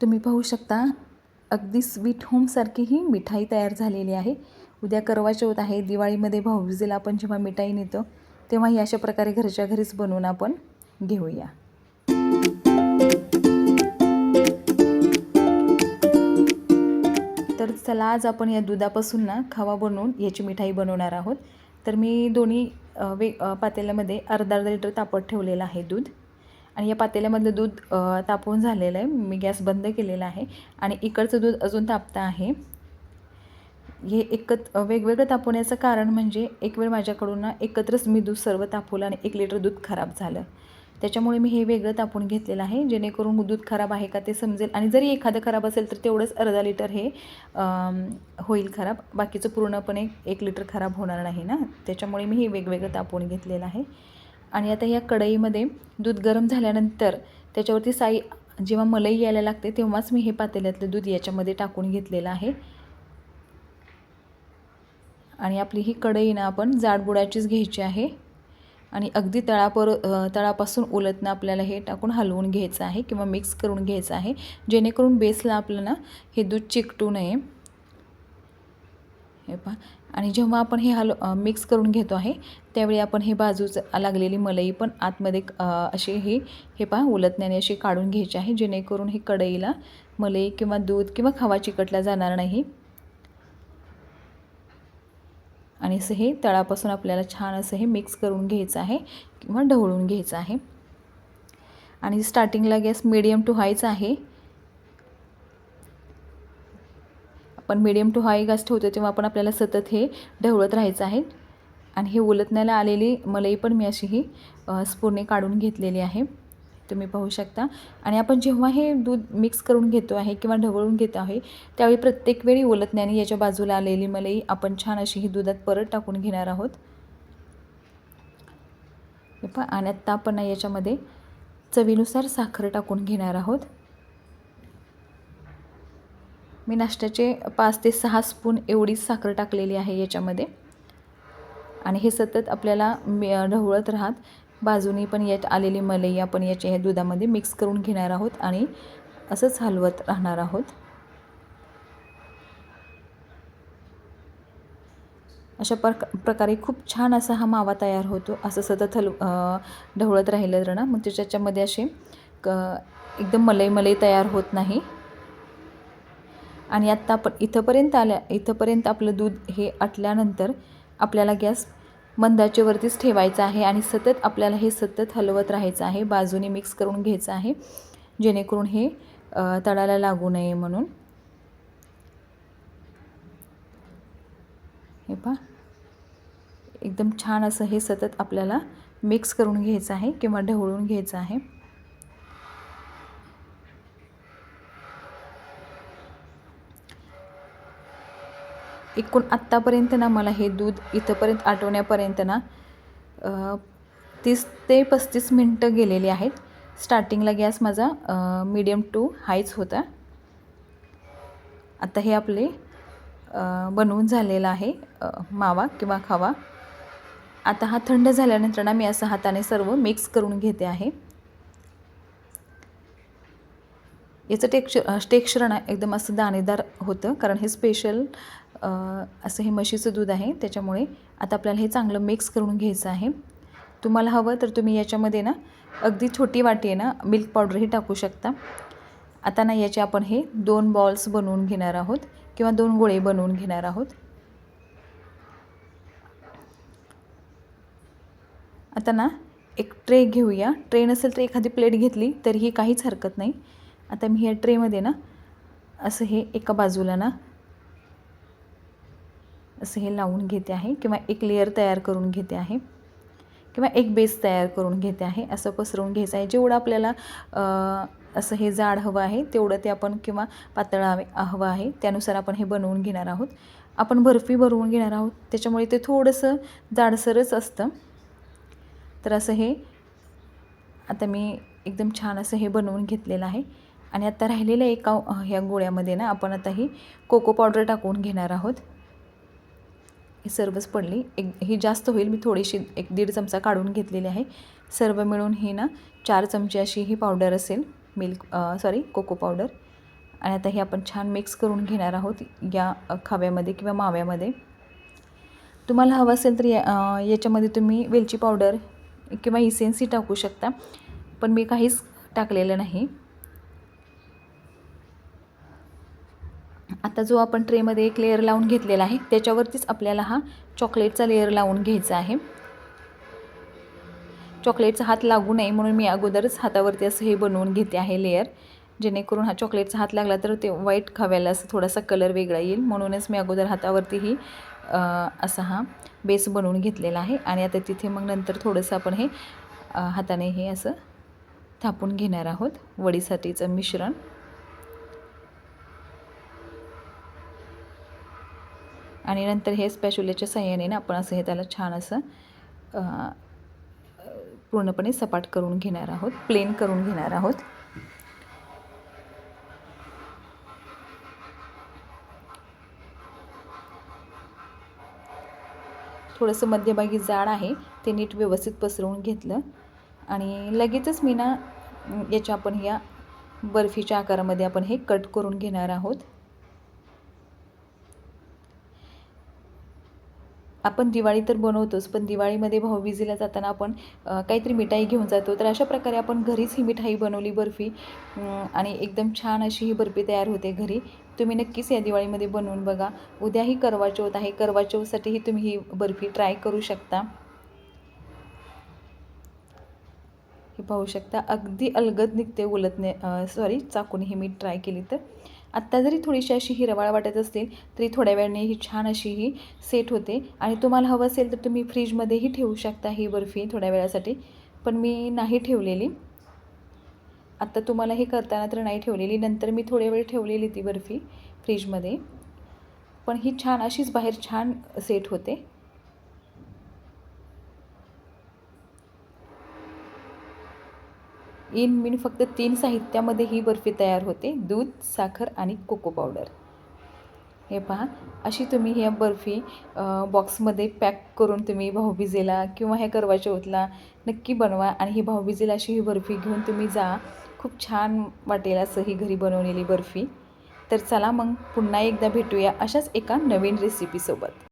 तुम्ही पाहू शकता अगदी स्वीट होमसारखी ही मिठाई तयार झालेली आहे. उद्या करवा चौथ आहे. दिवाळीमध्ये भाऊबीजेला आपण जेव्हा मिठाई नेतो तेव्हा ही अशा प्रकारे घरच्या घरीच बनवून आपण घेऊया. तर चला आज आपण या दुधापासून ना खवा बनवून याची मिठाई बनवणार आहोत. तर मी दोन्ही वे पातेल्यामध्ये अर्धा अर्धा लिटर तापत ठेवलेलं आहे दूध. आणि या पातेल्यामधलं दूध तापवून झालेलं आहे. मी गॅस बंद केलेला आहे. आणि इकडचं दूध अजून तापतं आहे. हे एकत वेगवेगळं तापवण्याचं कारण म्हणजे एक वेळ माझ्याकडून ना एकत्रच मी दूध सर्व तापवलं आणि एक लिटर दूध खराब झालं. त्याच्यामुळे मी हे वेगळं तापवून घेतलेलं आहे. जेणेकरून दूध खराब आहे का ते समजेल. आणि जरी एखादं खराब असेल तर तेवढंच अर्धा लिटर हे होईल खराब. बाकीचं पूर्णपणे एक लिटर खराब होणार नाही ना. त्याच्यामुळे मी हे वेगवेगळं तापवून घेतलेलं आहे. आणि आता या कढईमध्ये दूध गरम झाल्यानंतर त्याच्यावरती साई जेव्हा मलई यायला लागते तेव्हाच मी हे पातेल्यातलं दूध याच्यामध्ये टाकून घेतलेलं आहे. आणि आपली ही कढई ना आपण जाडबुडाचीच घ्यायची आहे. आणि अगदी तळापर तळापासून उलटणं आपल्याला हे टाकून हलवून घ्यायचं आहे किंवा मिक्स करून घ्यायचं आहे. जेणेकरून बेसला आपलं ना हे दूध चिकटू नये. हे पहा. आणि जेव्हा आपण हे हल मिक्स करून घेतो आहे त्यावेळी आपण हे बाजूच लागलेली मलई पण आतमध्ये असे अशी हे पहा उलटण्याने अशी काढून घ्यायची आहे जेणेकरून हे कढईला मलई किंवा दूध किंवा खवा चिकटला जाणार नाही. आणि असं हे तळापासून आपल्याला छान असं हे मिक्स करून घ्यायचं आहे किंवा ढवळून घ्यायचं आहे. आणि स्टार्टिंगला गॅस मिडियम टू हायचा आहे. पण मिडियम टू हाय गॅस ठेवतो तेव्हा आपण आपल्याला सतत हे ढवळत राहायचं आहे. आणि हे उलटण्याला आलेली मलई पण मी अशी ही अ, काढून घेतलेली आहे. तुम्ही पाहू शकता. आणि आपण जेव्हा हे दूध मिक्स करून घेतो आहे किंवा ढवळून घेतो आहे त्यावेळी प्रत्येक वेळी ओलतण्याने याच्या बाजूला आलेली मलई आपण छान अशी ही दुधात परत टाकून घेणार आहोत. आणि आत्ता आपण याच्यामध्ये चवीनुसार साखर टाकून घेणार आहोत. मी नाश्त्याचे पाच ते सहा स्पून एवढीच साखर टाकलेली आहे याच्यामध्ये. आणि हे सतत आपल्याला मी ढवळत राहत. बाजूनी पण यात आलेली मलई आपण याच्या ह्या दुधामध्ये मिक्स करून घेणार आहोत आणि असंच हलवत राहणार आहोत. अशा प्रक प्रकारे खूप छान असा हा मावा तयार होतो. असं सतत हल ढवळत राहिलं ना मग त्याच्यामध्ये असे क एकदम मलई मलई तयार होत नाही. आणि आत्ता आपण इथंपर्यंत आल्या इथंपर्यंत आपलं दूध हे आटल्यानंतर आपल्याला गॅस मंदाच्यावरतीच ठेवायचा आहे आणि सतत आपल्याला हे सतत हलवत राहायचं आहे बाजूने मिक्स करून घ्यायचं आहे जेणेकरून हे तळाला लागू नये म्हणून. हे पहा. एकदम छान असं हे सतत आपल्याला मिक्स करून घ्यायचं आहे किंवा ढवळून घ्यायचं आहे. एकूण आत्तापर्यंत ना मला हे दूध इथंपर्यंत आटवण्यापर्यंत ना तीस ते पस्तीस मिनटं गेलेली आहेत. स्टार्टिंगला गॅस माझा मीडियम टू हायच होता. आता हे आपले बनवून झालेला आहे मावा किंवा खावा. आता हा थंड झाल्यानंतर ना मी असं हाताने सर्व मिक्स करून घेते आहे. याचं टेक्चर टेक्स्चर ना एकदम असं दाणेदार होतं कारण हे स्पेशल असं हे म्हशीचं दूध आहे त्याच्यामुळे आता आपल्याला हे चांगलं मिक्स करून घ्यायचं आहे. तुम्हाला हवं तर तुम्ही याच्यामध्ये ना अगदी छोटी वाटी आहे ना मिल्क पावडरही टाकू शकता. आता ना याचे आपण हे दोन बॉल्स बनवून घेणार आहोत किंवा दोन गोळे बनवून घेणार आहोत. आता ना एक ट्रे घेऊया. ट्रे नसेल तर एखादी प्लेट घेतली तरीही काहीच हरकत नाही. आता मी ह्या ट्रेमध्ये ना असं हे एका बाजूला ना असं हे लावून घेते आहे किंवा एक लेअर तयार करून घेते आहे किंवा एक बेस तयार करून घेते आहे असं पसरवून घ्यायचं आहे. जेवढं आपल्याला असं हे जाड हवं आहे तेवढं ते आपण किंवा पातळ हवे हवं आहे त्यानुसार आपण हे बनवून घेणार आहोत. आपण बर्फी भरवून घेणार आहोत त्याच्यामुळे ते थोडंसं जाडसरच असतं. तर असं हे आता मी एकदम छान असं हे बनवून घेतलेलं आहे. आणि आता राहिलेल्या एका ह्या गोळ्यामध्ये ना आपण आता ही कोको पावडर टाकून घेणार आहोत. ही सर्वच पडली. एक ही जास्त होईल. मी थोडीशी एक दीड चमचा काढून घेतलेली आहे. सर्व मिळून ही ना चार चमचे अशी ही पावडर असेल. मिल्क सॉरी कोको पावडर आणि आता हे आपण छान मिक्स करून घेणार आहोत या खव्यामध्ये किंवा माव्यामध्ये. तुम्हाला हवं असेल तर या याच्यामध्ये तुम्ही वेलची पावडर किंवा इसेन्सही टाकू शकता. पण मी काहीच टाकलेलं नाही. आता जो आपण ट्रेमध्ये एक लेअर लावून घेतलेला आहे त्याच्यावरतीच आपल्याला हा चॉकलेटचा लेअर लावून घ्यायचा आहे. चॉकलेटचा हात लागू नये म्हणून मी अगोदरच हातावरती असं हे बनवून घेते आहे लेअर जेणेकरून हा चॉकलेटचा हात लागला तर ते व्हाईट खाव्याला असं थोडासा कलर वेगळा येईल. म्हणूनच मी अगोदर हातावरतीही असा हा बेस बनवून घेतलेला आहे. आणि आता तिथे मग नंतर थोडंसं आपण हे हाताने हे असं थापून घेणार आहोत. वडीसाठीचं मिश्रण. आणि नंतर हे स्पॅच्युलेच्या सहाय्याने ना आपण असं हे त्याला छान असं पूर्णपणे सपाट करून घेणार आहोत प्लेन करून घेणार आहोत. थोडंसं मध्यभागी जाड आहे ते नीट व्यवस्थित पसरवून घेतलं. आणि लगेचच मी ना याच्या आपण या बर्फीच्या आकारामध्ये आपण हे कट करून घेणार आहोत. आपण दिवाळी तर बनवतोच पण दिवाळीमध्ये भाऊबीजेला जाताना आपण काहीतरी मिठाई घेऊन जातो. तर अशा प्रकारे आपण घरीच ही मिठाई बनवली बर्फी. आणि एकदम छान अशी ही बर्फी तयार होते घरी. तुम्ही नक्कीच या दिवाळीमध्ये बनवून बघा. उद्याही करवाचौथ आहे. करवाचौथसाठीही तुम्ही ही बर्फी ट्राय करू शकता. हे पाहू शकता. अगदी अलगद निघते उलटणे सॉरी चाकून ही मी ट्राय केली तर. आत्ता जरी थोडीशी अशी हिरवाळ वाटत असतील तरी थोड्या वेळाने ही छान अशी ही सेट होते. आणि तुम्हाला हवं असेल तर तुम्ही फ्रीजमध्येही ठेवू शकता ही बर्फी थोड्या वेळासाठी. पण मी नाही ठेवलेली. आत्ता तुम्हाला हे करताना तर नाही ठेवलेली. नंतर मी थोड्या वेळ ठेवलेली ती बर्फी फ्रीजमध्ये पण ही छान अशीच बाहेर छान सेट होते. इन मिन फक्त तीन साहित्यामध्ये ही बर्फी तयार होते. दूध साखर आणि कोको पावडर हे पहा. अशी तुम्ही ह्या बर्फी बॉक्समध्ये पॅक करून तुम्ही भाऊबीजेला किंवा ह्या करवा चौथला नक्की बनवा आणि ही भाऊबीजेला अशी ही बर्फी घेऊन तुम्ही जा. खूप छान वाटेल असं ही घरी बनवलेली बर्फी. तर चला मग पुन्हा एकदा भेटूया अशाच एका नवीन रेसिपीसोबत